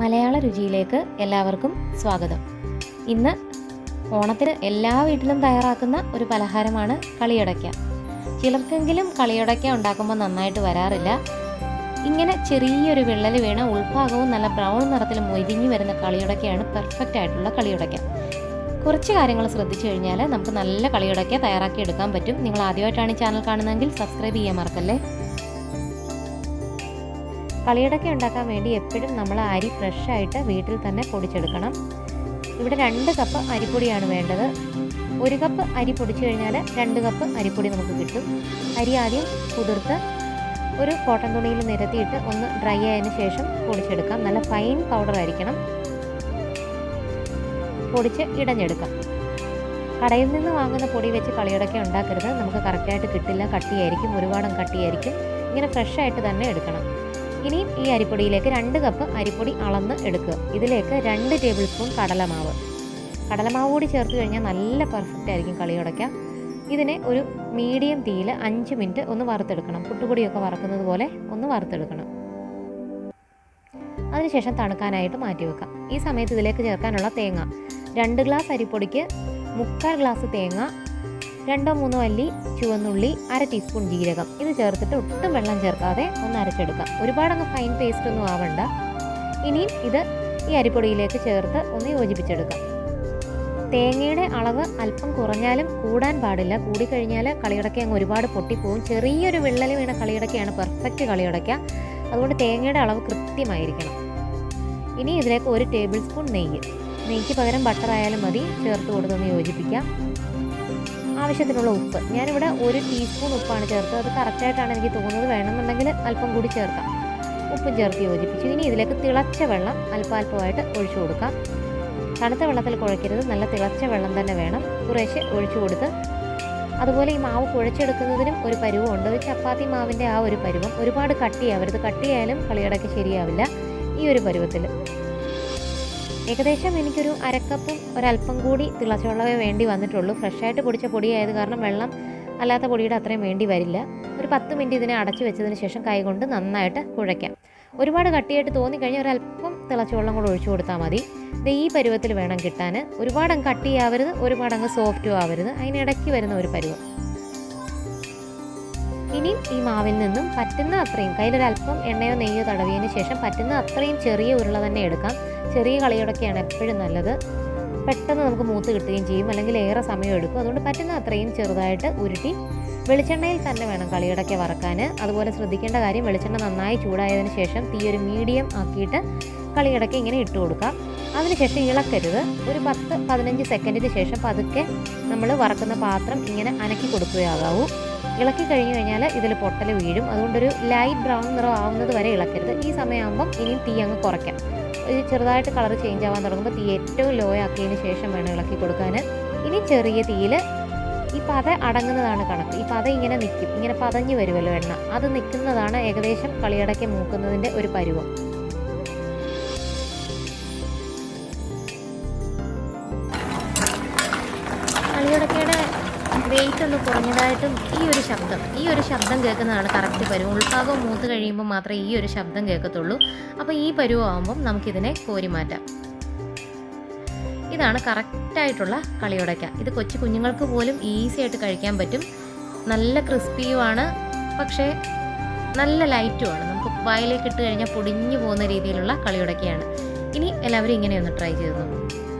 മലയാള രുചിയിലേക്ക് എല്ലാവർക്കും സ്വാഗതം. ഇന്ന് ഓണത്തിന് എല്ലാ വീട്ടിലും തയ്യാറാക്കുന്ന ഒരു പലഹാരമാണ് കളിയടയ്ക്ക. ചിലർക്കെങ്കിലും കളിയടയ്ക്ക ഉണ്ടാക്കുമ്പോൾ നന്നായിട്ട് വരാറില്ല. ഇങ്ങനെ ചെറിയൊരു വിള്ളൽ വീണ ഉൾഭാഗവും നല്ല ബ്രൗൺ നിറത്തിൽ മൊരിഞ്ഞു വരുന്ന കളിയുടക്കയാണ് പെർഫെക്റ്റ് ആയിട്ടുള്ള കളിയുടക്ക കുറച്ച് കാര്യങ്ങൾ ശ്രദ്ധിച്ചു കഴിഞ്ഞാൽ നമുക്ക് നല്ല കളിയുടക്ക തയ്യാറാക്കി എടുക്കാൻ പറ്റും. നിങ്ങൾ ആദ്യമായിട്ടാണ് ഈ ചാനൽ കാണുന്നതെങ്കിൽ സബ്സ്ക്രൈബ് ചെയ്യാൻ മറക്കല്ലേ? കളിയടക്ക ഉണ്ടാക്കാൻ വേണ്ടി എപ്പോഴും നമ്മൾ അരി ഫ്രഷായിട്ട് വീട്ടിൽ തന്നെ പൊടിച്ചെടുക്കണം. ഇവിടെ രണ്ട് കപ്പ് അരിപ്പൊടിയാണ് വേണ്ടത്. ഒരു കപ്പ് അരി പൊടിച്ചു കഴിഞ്ഞാൽ രണ്ട് കപ്പ് അരിപ്പൊടി നമുക്ക് കിട്ടും. അരി ആദ്യം കുതിർത്ത് ഒരു കോട്ടൺ തുണിയിൽ നിരത്തിയിട്ട് ഒന്ന് ഡ്രൈ ആയതിനു ശേഷം പൊടിച്ചെടുക്കാം. നല്ല ഫൈൻ പൗഡർ ആയിരിക്കണം. പൊടിച്ച് ഇടഞ്ഞെടുക്കാം. കടയിൽ നിന്ന് വാങ്ങുന്ന പൊടി വെച്ച് കളിയടക്ക ഉണ്ടാക്കരുത്. നമുക്ക് കറക്റ്റായിട്ട് കിട്ടില്ല. കട്ടിയായിരിക്കും ഒരുപാടും കട്ടിയായിരിക്കും. ഇങ്ങനെ ഫ്രഷായിട്ട് തന്നെ എടുക്കണം. ഇനിയും ഈ അരിപ്പൊടിയിലേക്ക് രണ്ട് കപ്പ് അരിപ്പൊടി അളന്ന് എടുക്കുക. ഇതിലേക്ക് രണ്ട് ടേബിൾ സ്പൂൺ കടലമാവ്. കടലമാവ് കൂടി ചേർത്ത് കഴിഞ്ഞാൽ നല്ല പെർഫെക്റ്റ് ആയിരിക്കും കളി കളിയുടയ്ക്ക ഇതിനെ ഒരു മീഡിയം തീയിൽ അഞ്ച് മിനിറ്റ് ഒന്ന് വറുത്തെടുക്കണം. പുട്ടുപൊടിയൊക്കെ വറക്കുന്നത് പോലെ ഒന്ന് വറുത്തെടുക്കണം. അതിനുശേഷം തണുക്കാനായിട്ട് മാറ്റി വെക്കാം. ഈ സമയത്ത് ഇതിലേക്ക് ചേർക്കാനുള്ള തേങ്ങ. രണ്ട് ഗ്ലാസ് അരിപ്പൊടിക്ക് മുക്കാൽ ഗ്ലാസ് തേങ്ങ രണ്ടോ മൂന്നോ അല്ലി ചുവന്നുള്ളി അര ടീസ്പൂൺ ജീരകം. ഇത് ചേർത്തിട്ട് ഒട്ടും വെള്ളം ചേർക്കാതെ ഒന്ന് അരച്ചെടുക്കാം. ഒരുപാടങ്ങ് ഫൈൻ പേസ്റ്റ് ഒന്നും ആവണ്ട. ഇനിയും ഇത് ഈ അരിപ്പൊടിയിലേക്ക് ചേർത്ത് ഒന്ന് യോജിപ്പിച്ചെടുക്കാം. തേങ്ങയുടെ അളവ് അല്പം കുറഞ്ഞാലും കൂടാൻ പാടില്ല. കൂടിക്കഴിഞ്ഞാൽ കളിയടക്ക അങ്ങ് ഒരുപാട് പൊട്ടിപ്പോവും. ചെറിയൊരു വിള്ളൽ വീണ കളിയടക്കയാണ് പെർഫെക്റ്റ് കളിയടക്ക. അതുകൊണ്ട് തേങ്ങയുടെ അളവ് കൃത്യമായിരിക്കണം. ഇനി ഇതിലേക്ക് ഒരു ടേബിൾ സ്പൂൺ നെയ്യ്. നെയ്ക്ക് പകരം ബട്ടർ ആയാലും മതി. ചേർത്ത് കൊടുത്തൊന്ന് യോജിപ്പിക്കാം. ആവശ്യത്തിനുള്ള ഉപ്പ്. ഞാനിവിടെ ഒരു ടീസ്പൂൺ ഉപ്പാണ് ചേർത്തത്. അത് കറക്റ്റായിട്ടാണ് എനിക്ക് തോന്നുന്നത്. വേണമെന്നുണ്ടെങ്കിൽ അല്പം കൂടി ചേർക്കാം. ഉപ്പും ചേർത്ത് യോജിപ്പിച്ചു. ഇനി ഇതിലേക്ക് തിളച്ച വെള്ളം അല്പാൽപ്പമായിട്ട് ഒഴിച്ചു കൊടുക്കാം. തണുത്ത വെള്ളത്തിൽ കുഴക്കരുത്. നല്ല തിളച്ച വെള്ളം തന്നെ വേണം. കുറേശ്ശെ ഒഴിച്ചു കൊടുത്ത് അതുപോലെ ഈ മാവ് കുഴച്ചെടുക്കുന്നതിനും ഒരു പരുവമുണ്ട് ഒരു ചപ്പാത്തി മാവിന്റെ ആ ഒരു പരുവം ഒരുപാട് കട്ടിയാവരുത്. കട്ടിയായാലും കളിയടക്ക് ശരിയാവില്ല ഈ ഒരു പരുവത്തിൽ. ഏകദേശം എനിക്കൊരു അരക്കപ്പും ഒരല്പം കൂടി തിളച്ചുള്ളവേ വേണ്ടി വന്നിട്ടുള്ളൂ. ഫ്രഷായിട്ട് പൊടിച്ച പൊടിയായത് കാരണം വെള്ളം അല്ലാത്ത പൊടിയുടെ അത്രയും വേണ്ടി വരില്ല. ഒരു പത്ത് മിനിറ്റ് ഇതിനെ അടച്ചു വെച്ചതിന് ശേഷം കൈകൊണ്ട് നന്നായിട്ട് കുഴയ്ക്കാം. ഒരുപാട് കട്ടിയായിട്ട് തോന്നിക്കഴിഞ്ഞാൽ ഒരല്പം തിളച്ച വെള്ളം കൂടെ ഒഴിച്ചു കൊടുത്താൽ മതി. ഇത് ഈ പരുവത്തിൽ വേണം കിട്ടാൻ ഒരുപാട് അങ്ങ് കട്ടിയാവരുത് ഒരുപാട് അങ്ങ് സോഫ്റ്റും ആവരുത്. അതിനിടയ്ക്ക് വരുന്ന ഒരു പരുവം. ഇനിയും ഈ മാവിൽ നിന്നും പറ്റുന്ന അത്രയും കയ്യിലൊരല്പം എണ്ണയോ നെയ്യോ തടവിയതിന് ശേഷം പറ്റുന്ന അത്രയും ചെറിയ ഉരുള തന്നെ എടുക്കാം. ചെറിയ കളിയോടൊക്കെയാണ് എപ്പോഴും നല്ലത്. പെട്ടെന്ന് നമുക്ക് മൂത്ത് കിട്ടുകയും ചെയ്യും അല്ലെങ്കിൽ ഏറെ സമയം എടുക്കും. അതുകൊണ്ട് പറ്റുന്ന അത്രയും ചെറുതായിട്ട് ഉരുട്ടി വെളിച്ചെണ്ണയിൽ തന്നെ വേണം കളിയടയ്ക്ക വറക്കാൻ. അതുപോലെ ശ്രദ്ധിക്കേണ്ട കാര്യം വെളിച്ചെണ്ണ നന്നായി ചൂടായതിനു ശേഷം തീ ഒരു മീഡിയം ആക്കിയിട്ട് കളിയടയ്ക്ക ഇങ്ങനെ ഇട്ട് കൊടുക്കാം. അതിനുശേഷം ഇളക്കരുത്. ഒരു പത്ത് പതിനഞ്ച് സെക്കൻഡിന് ശേഷം പതുക്കെ നമ്മൾ വറക്കുന്ന പാത്രം ഇങ്ങനെ അനക്കി കൊടുക്കുകയാകാവൂ. ഇളക്കി കഴിഞ്ഞു കഴിഞ്ഞാൽ ഇതിൽ പൊട്ടൽ വീഴും. അതുകൊണ്ടൊരു ലൈറ്റ് ബ്രൗൺ നിറം ആവുന്നത് വരെ ഇളക്കരുത്. ഈ സമയമാകുമ്പം ഇനിയും തീ അങ്ങ് കുറയ്ക്കാം. ഇത് ചെറുതായിട്ട് കളർ ചേഞ്ച് ആവാൻ തുടങ്ങുമ്പോൾ തീ ഏറ്റവും ലോ ആക്കിയതിന് ശേഷം വേണം ഇളക്കി കൊടുക്കാൻ ഇനി ചെറിയ തീയിൽ ഈ പത അടങ്ങുന്നതാണ് കണക്ക്. ഈ പത ഇങ്ങനെ നിൽക്കും ഇങ്ങനെ പതഞ്ഞു വരുമല്ലോ എണ്ണ. അത് നിൽക്കുന്നതാണ് ഏകദേശം കളിയടയ്ക്ക് മൂക്കുന്നതിന്റെ ഒരു പരുവം. വെയിറ്റ് ഒന്ന് കുറഞ്ഞതായിട്ടും ഈ ഒരു ശബ്ദം ഈ ഒരു ശബ്ദം കേൾക്കുന്നതാണ് കറക്റ്റ് പരുവം. ഉൾഭാഗം മൂത്ത് കഴിയുമ്പോൾ മാത്രമേ ഈ ഒരു ശബ്ദം കേൾക്കത്തുള്ളൂ. അപ്പോൾ ഈ പരുവാകുമ്പം നമുക്കിതിനെ കോരി മാറ്റാം ഇതാണ് കറക്റ്റായിട്ടുള്ള കളിയുടയ്ക്ക. ഇത് കൊച്ചു കുഞ്ഞുങ്ങൾക്ക് പോലും ഈസി ആയിട്ട് കഴിക്കാൻ പറ്റും. നല്ല ക്രിസ്പിയുമാണ് പക്ഷേ നല്ല ലൈറ്റുമാണ് നമുക്ക് വായിലേക്ക് ഇട്ട് കഴിഞ്ഞാൽ പൊടിഞ്ഞു പോകുന്ന രീതിയിലുള്ള കളിയുടയ്ക്കയാണ്. ഇനി എല്ലാവരും ഇങ്ങനെ ഒന്ന് ട്രൈ ചെയ്ത് നോക്കും.